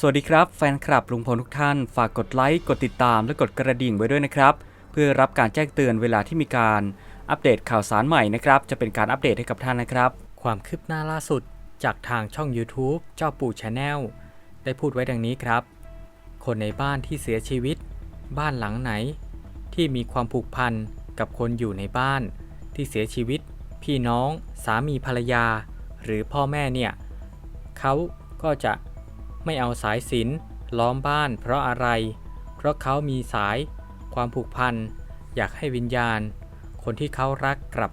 สวัสดีครับแฟนคลับลุงพลทุกท่าน ฝากกดไลค์ กดติดตามและกดกระดิ่งไว้ด้วยนะครับ เพื่อรับการแจ้งเตือนเวลาที่มีการอัปเดตข่าวสารใหม่นะครับ จะเป็นการอัปเดตให้กับท่านนะครับ ความคืบหน้าล่าสุดจากทางช่อง YouTube เจ้าปู่ชาแนลได้พูดไว้ดังนี้ครับ คนในบ้านที่เสียชีวิต บ้านหลังไหน ที่มีความผูกพันกับคนอยู่ในบ้าน ที่เสียชีวิต พี่น้อง สามีภรรยา หรือพ่อแม่เนี่ยเขาก็จะ ไม่เอาสายสินล้อมบ้านเพราะอะไร เพราะเขามีสาย ความผูกพัน อยากให้วิญญาณ คนที่เขารักกลับ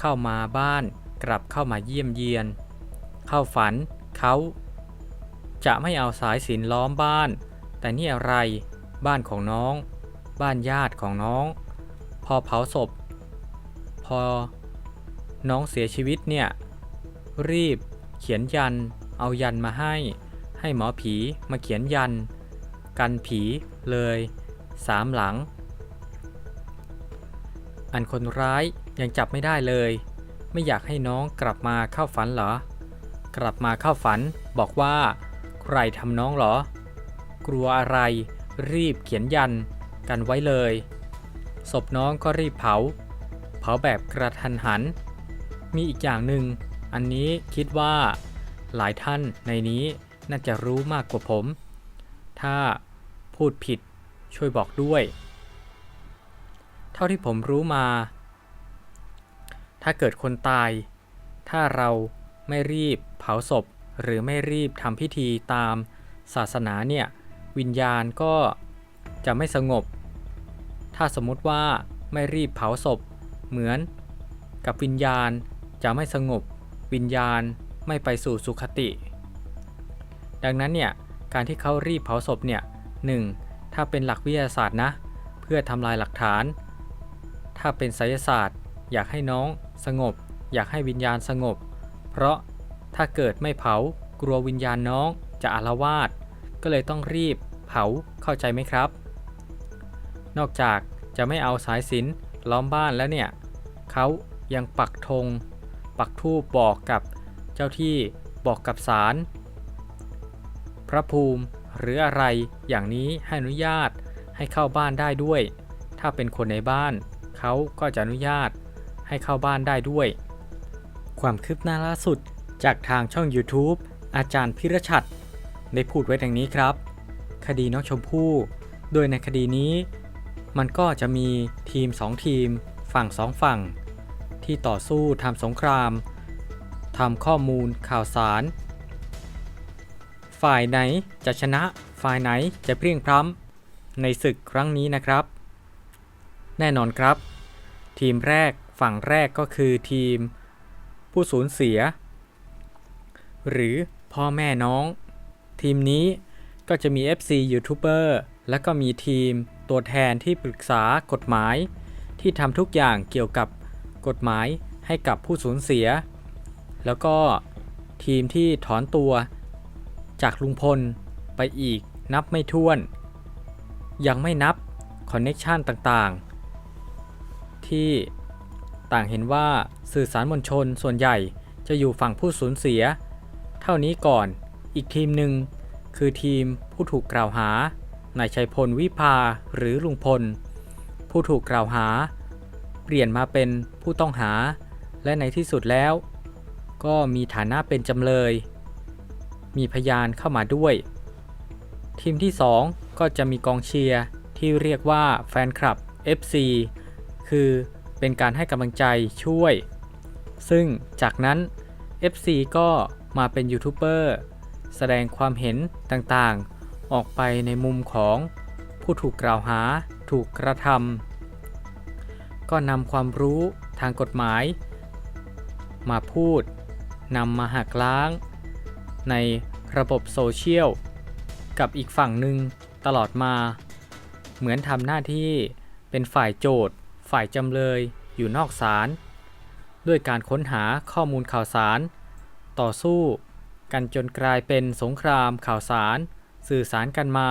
เข้ามาบ้านกลับเข้ามาเยี่ยมเยียน เข้าฝันเขา จะไม่เอาสายสินล้อมบ้าน แต่นี่อะไรบ้านของน้อง บ้านญาติของน้อง พอเผาศพ พอ น้องเสียชีวิตเนี่ย รีบ เขียนยัน เอายันมาให้ ให้หมอผีมาเขียนยัน กันผีเลยสามหลัง อันคนร้ายยังจับไม่ได้เลย ไม่อยากให้น้องกลับมาเข้าฝันเหรอ กลับมาเข้าฝันบอกว่าใครทำน้องเหรอ กลัวอะไรรีบเขียนยันกันไว้เลย ศพน้องก็รีบเผา เผาแบบกระทันหัน มีอีกอย่างหนึ่ง อันนี้คิดว่าหลายท่านในนี้ น่าจะรู้มากกว่าผม ถ้าพูดผิดช่วยบอกด้วย เท่าที่ผมรู้มา ถ้าเกิดคนตาย ถ้าเราไม่รีบเผาศพ หรือไม่รีบทำพิธีตามศาสนาเนี่ยวิญญาณก็จะไม่สงบ ถ้าสมมติว่าไม่รีบเผาศพ เหมือนกับวิญญาณจะไม่สงบ วิญญาณไม่ไปสู่สุคติ ดังนั้นเนี่ยการที่เขารีบเผาศพเนี่ยหนึ่งถ้าเป็นหลักวิทยาศาสตร์นะ เพื่อทำลายหลักฐาน ถ้าเป็นไสยศาสตร์ อยากให้น้องสงบ อยากให้วิญญาณสงบ เพราะถ้าเกิดไม่เผากลัววิญญาณน้องจะอาละวาดก็เลยต้องรีบเผาเข้าใจไหมครับ นอกจากจะไม่เอาสายสินล้อมบ้านแล้วเนี่ยเขายังปักธงปักทูปบอกกับเจ้าที่บอกกับศาล พระภูมิ หรืออะไรอย่างนี้ให้อนุญาตให้เข้าบ้านได้ด้วย ถ้าเป็นคนในบ้านเขาก็จะอนุญาตให้เข้าบ้านได้ด้วย ความคืบหน้าล่าสุดจากทางช่อง YouTube อาจารย์พิรชัดได้พูดไว้ดังนี้ครับ คดีน้องชมพู่โดยในคดีนี้ มันก็จะมีทีม 2 ทีม ฝั่ง 2 ฝั่ง ที่ต่อสู้ทำสงครามทำข้อมูลข่าวสาร ฝ่ายไหนจะชนะฝ่ายไหนจะเพียงพร้ำในศึกครั้งนี้นะครับ แน่นอนครับ ทีมแรกฝั่งแรกก็คือทีม ผู้สูญเสีย หรือพ่อแม่น้อง ทีมนี้ก็จะมี FC ยูทูบเบอร์และก็มีทีมตัวแทนที่ปรึกษากฎหมาย ที่ทำทุกอย่างเกี่ยวกับกฎหมายให้กับผู้สูญเสีย แล้วก็ทีมที่ถอนตัว จากลุงพลไปอีกนับไม่ถ้วน ยังไม่นับคอนเน็ชันต่างๆ ที่ต่างเห็นว่าสื่อสารมวลชนส่วนใหญ่จะอยู่ฝั่งผู้สูญเสีย เท่านี้ก่อนอีกทีมหนึ่งคือทีมผู้ถูกกล่าวหานายชัยพลวิภาหรือลุงพล ผู้ถูกกล่าวหา เปลี่ยนมาเป็นผู้ต้องหา และในที่สุดแล้ว ก็มีฐานะเป็นจำเลย มีพยานเข้ามาด้วย ทีมที่ 2 ก็จะมีกองเชียร์ที่เรียกว่าแฟนคลับ FC คือเป็นการให้กำลังใจช่วย ซึ่งจากนั้น FC ก็มาเป็นยูทูบเบอร์แสดงความเห็นต่างๆ ออกไปในมุมของผู้ถูกกล่าวหาถูกกระทำก็นำความรู้ทางกฎหมาย มาพูดนำมาหักล้าง ในระบบโซเชียลกับอีกฝั่งหนึ่งตลอดมา เหมือนทำหน้าที่เป็นฝ่ายโจทย์ ฝ่ายจำเลยอยู่นอกศาลด้วยการค้นหาข้อมูลข่าวสาร ต่อสู้กันจนกลายเป็นสงครามข่าวสาร สื่อสารกันมา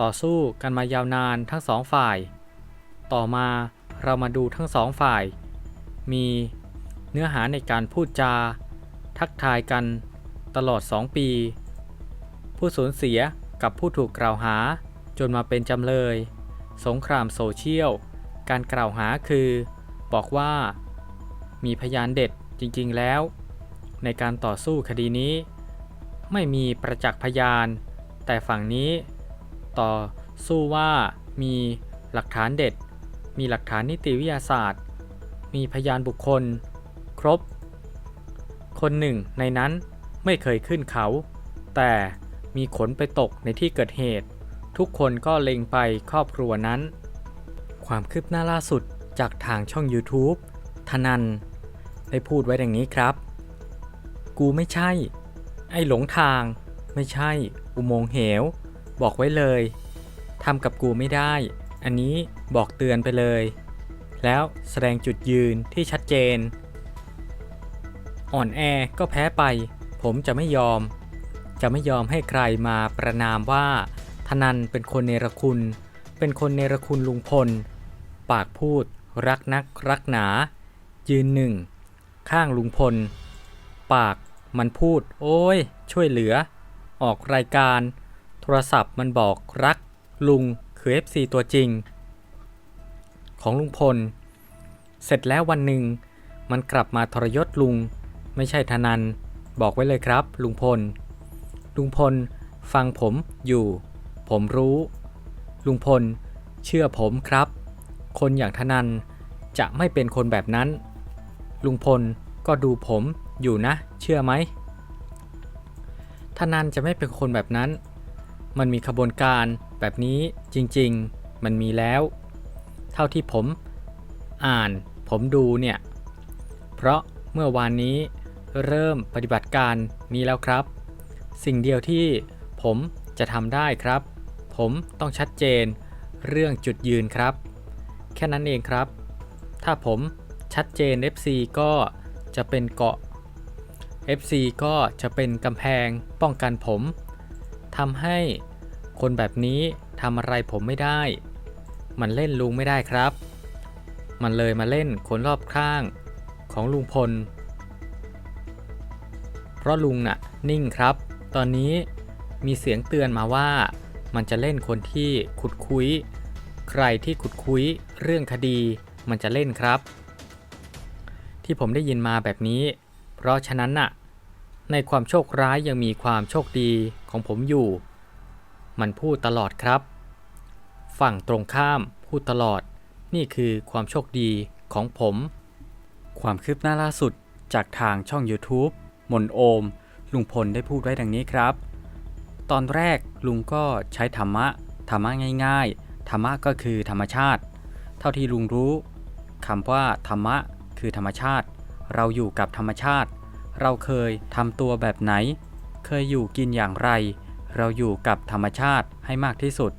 ต่อสู้กันมายาวนานทั้งสองฝ่าย ต่อมาเรามาดูทั้งสองฝ่าย มีเนื้อหาในการพูดจา ทักทายกัน ตลอด 2 ปี ผู้สูญเสียกับผู้ถูกกล่าวหา จนมาเป็นจำเลย สงครามโซเชียล การกล่าวหาคือ บอกว่า มีพยานเด็ดจริงๆแล้ว ในการต่อสู้คดีนี้ ไม่มีประจักษ์พยาน แต่ฝั่งนี้ ต่อสู้ว่ามีหลักฐานเด็ด มีหลักฐานนิติวิทยาศาสตร์ มีพยานบุคคล ครบ คนหนึ่งในนั้น ไม่เคยขึ้นเขา แต่มีขนไปตกในที่เกิดเหตุ ทุกคนก็เล็งไปครอบครัวนั้น ความคืบหน้าล่าสุดจากทางช่อง YouTube ธนัน ได้พูดไว้ดังนี้ครับ กูไม่ใช่ ไอ้หลงทาง ไม่ใช่ อุโมงเหว บอกไว้เลยทำกับกูไม่ได้ อันนี้บอกเตือนไปเลย แล้วแสดงจุดยืนที่ชัดเจน อ่อนแอก็แพ้ไป ผมจะไม่ยอม จะไม่ยอมให้ใครมาประนามว่าธนันเป็นคนเนรคุณ เป็นคนเนรคุณลุงพล ปากพูด รักนักรักหนา ยืนหนึ่ง ข้างลุงพล ปากมันพูด โอ้ย ช่วยเหลือ ออกรายการ โทรศัพท์มันบอกรัก ลุงคือ FC ตัวจริง ของลุงพล เสร็จแล้ววันหนึ่ง มันกลับมาทรยศลุง ไม่ใช่ทนัน บอกไว้เลยครับ ลุงพล ลุงพล ฟังผมอยู่ ผมรู้ ลุงพล เชื่อผมครับ คนอย่างทนันจะไม่เป็นคนแบบนั้น ลุงพลก็ดูผมอยู่นะ เชื่อไหมทนันจะไม่เป็นคนแบบนั้น มันมีขบวนการแบบนี้จริงๆ มันมีแล้ว เท่าที่ผมอ่านผมดูเนี่ย เพราะเมื่อวานนี้ เริ่มปฏิบัติการนี้แล้วครับ สิ่งเดียวที่ผมจะทำได้ครับ ผมต้องชัดเจนเรื่องจุดยืนครับ แค่นั้นเองครับ ถ้าผมชัดเจน FC ก็จะเป็นเกาะ FC ก็จะเป็นกำแพงป้องกันผมทำให้คนแบบนี้ทำอะไรผมไม่ได้ มันเล่นลุงไม่ได้ครับ มันเลยมาเล่นคนรอบข้างของลุงพล เพราะลุงน่ะนิ่งครับ ตอนนี้มีเสียงเตือนมาว่า มันจะเล่นคนที่ขุดคุย ใครที่ขุดคุยเรื่องคดี มันจะเล่นครับ ที่ผมได้ยินมาแบบนี้ เพราะฉะนั้นน่ะ ในความโชคร้ายยังมีความโชคดีของผมอยู่ มันพูดตลอดครับ ฝั่งตรงข้ามพูดตลอด นี่คือความโชคดีของผม ความคืบหน้าล่าสุดจากทางช่อง YouTube มนโอม ลุงพลได้พูดไว้ดังนี้ครับ ตอนแรกลุงก็ใช้ธรรมะ ธรรมะง่าย ๆ ธรรมะก็คือธรรมชาติ เท่าที่ลุงรู้คำว่าธรรมะคือธรรมชาติ เราอยู่กับธรรมชาติ เราเคยทำตัวแบบไหน เคยอยู่กินอย่างไร เราอยู่กับธรรมชาติให้มากที่สุด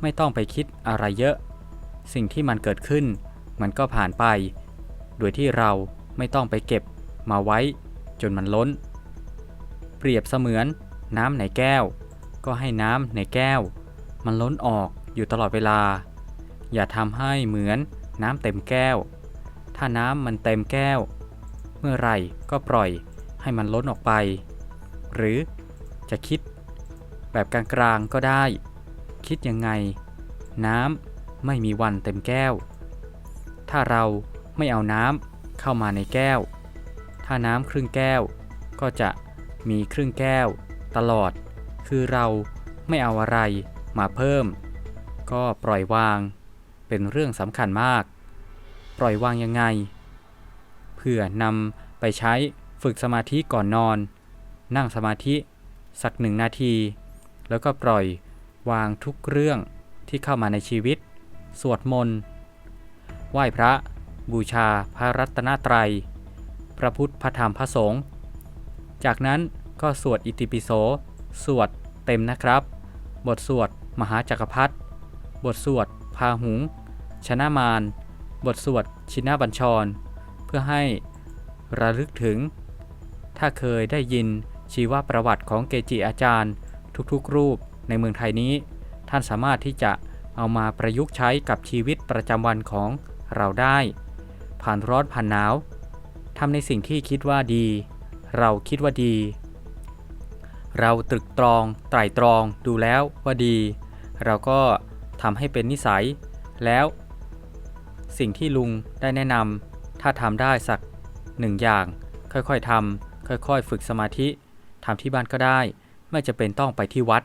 ไม่ต้องไปคิดอะไรเยอะ สิ่งที่มันเกิดขึ้น มันก็ผ่านไป โดยที่เราไม่ต้องไปเก็บมาไว้ จนมันล้น เปรียบเสมือนน้ำในแก้ว ก็ให้น้ำในแก้ว มันล้นออกอยู่ตลอดเวลา อย่าทำให้เหมือนน้ำเต็มแก้ว ถ้าน้ำมันเต็มแก้ว เมื่อไรก็ปล่อยให้มันล้นออกไป หรือจะคิด แบบกลางๆก็ได้ คิดยังไง น้ำไม่มีวันเต็มแก้ว ถ้าเราไม่เอาน้ำเข้ามาในแก้ว ถ้าน้ำครึ่งแก้ว ก็จะมีครึ่งแก้ว ตลอด คือเราไม่เอาอะไรมาเพิ่ม ก็ปล่อยวาง เป็นเรื่องสำคัญมาก ปล่อยวางยังไง เพื่อนำไปใช้ฝึกสมาธิก่อนนอน นั่งสมาธิสักหนึ่งนาที แล้วก็ปล่อยวางทุกเรื่องที่เข้ามาในชีวิต สวดมนต์ ไหว้พระ บูชาพระรัตนตรัย พระพุทธพระธรรมพระสงฆ์จากนั้นก็สวดอิติปิโส สวดเต็มนะครับ บทสวดมหาจักรพรรดิบทสวดพาหุง ชนะมาร บทสวดชินบัญชร เพื่อให้ระลึกถึง ถ้าเคยได้ยินชีวประวัติของเกจิอาจารย์ ทุกๆรูปในเมืองไทยนี้ ท่านสามารถที่จะเอามาประยุกต์ใช้กับชีวิตประจำวันของเราได้ ผ่านร้อนผ่านหนาว ทำในสิ่งที่คิดว่าดี เราคิดว่าดี เราตรึกตรองไตร่ตรองดูแล้วว่าดี เราก็ทำให้เป็นนิสัย แล้ว สิ่งที่ลุงได้แนะนำถ้าทำได้สักหนึ่งอย่าง ค่อยๆทำค่อยๆ ฝึกสมาธิทำที่บ้านก็ได้ ไม่จะเป็นต้องไปที่วัด